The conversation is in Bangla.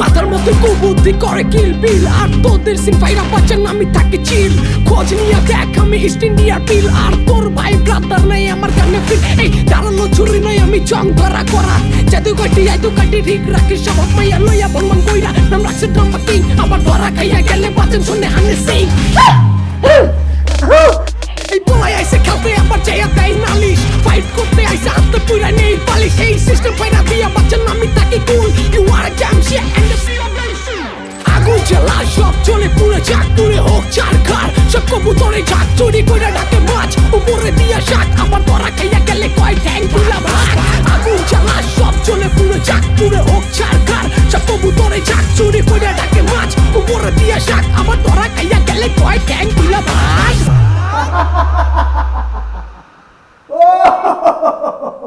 মাথার মতো কুবুদ্ধি করে কিল বিল, আর তোদের সিন ভাইরা বাঁচান, আমি তাকে চিল খোঁজ নিয়ে দেখ, আমি ইস্ট ইন্ডিয়ার বিল আর তোর ভাই ব্রাদার নাই, আমার গানে ফিল এই দাঁড়ানো ছুরি নাই আমি জং ধরা করা জাদু কাটি জাদু কাটি ঠিক রাখি সব মাইয়া লইয়া বলমান কইরা। নাম রাখছে ড্রামা কিং আবার ধরা খাইয়া গেলে বাজেন শুনে হানে সিং। এই পোলাই আইসে খেলতে আবার যাইয়া দেয় নালিশ। ফাইট করতে আইসে হাতে পুরা নেই পালিশ। এই সিস্টেম পাইরা দিয়া বাচ্চা নামি তাকে কুল। ইউ আর গ্যাম শিট এন্ড আগুন জ্বালা, সব চলে পুরো চাক পুরে হোক চার খার করে দিয়ে শাক আমার ধরা খাইয়া গেলে কয় ট্যাং তুলা ও